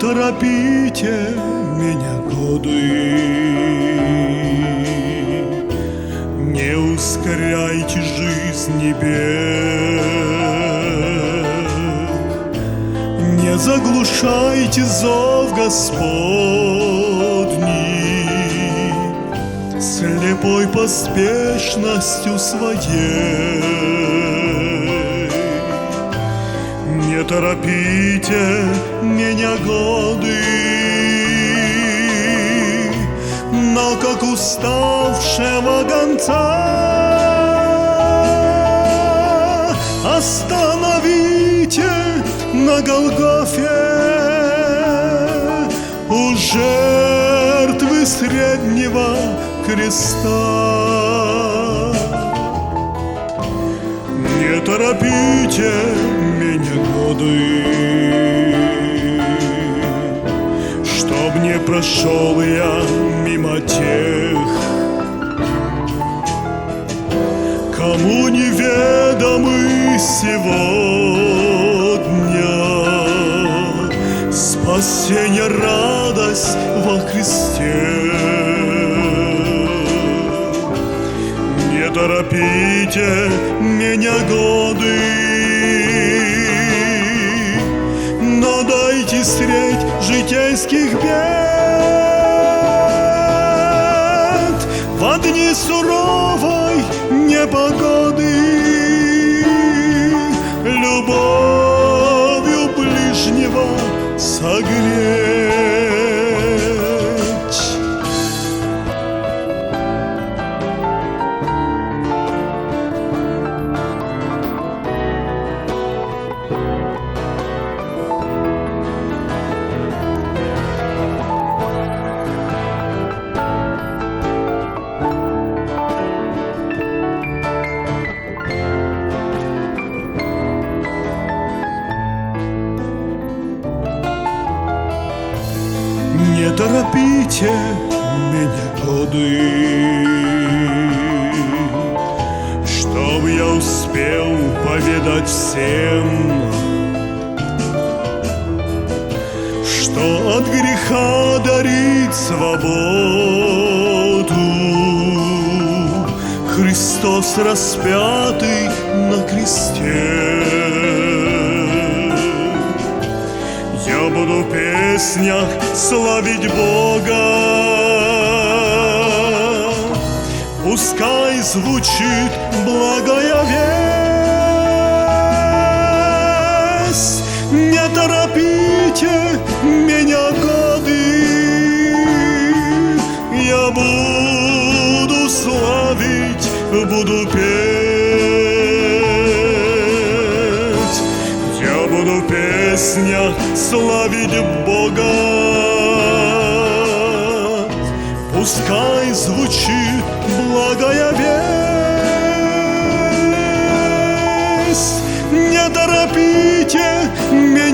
торопите меня годы. Не ускоряйте жизни бег Не заглушайте зов Господний. Слепой поспешностью своей торопите меня годы, но как уставшего гонца остановите на Голгофе у жертвы среднего креста. Не торопите годы, Чтоб не прошел я мимо тех, Кому неведомы сегодня Спасение, радость во Христе. Не торопите меня годы, дайте средь житейских бед. В дни суровой непогоды любовью Не торопите меня годы, Чтоб я успел поведать всем, Что от греха дарит свободу Христос распятый на кресте. Песнях славить Бога. Пускай звучит благая весть. Не торопите меня годы, я буду славить, буду петь. Песнях славить Бога. Пускай звучит благая весть. Не торопите меня